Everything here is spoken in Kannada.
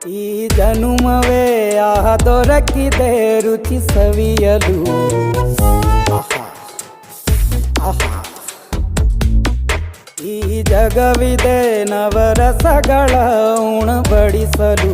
ಈ ಜನುಮವೇ ಆಹ ದೊರಕಿದೆ ರುಚಿ ಸವಿಯಲು ಆಹಾ, ಈ ಜಗವಿದೆ ನವರಸಗಳ ಉಣಬಡಿಸಲು.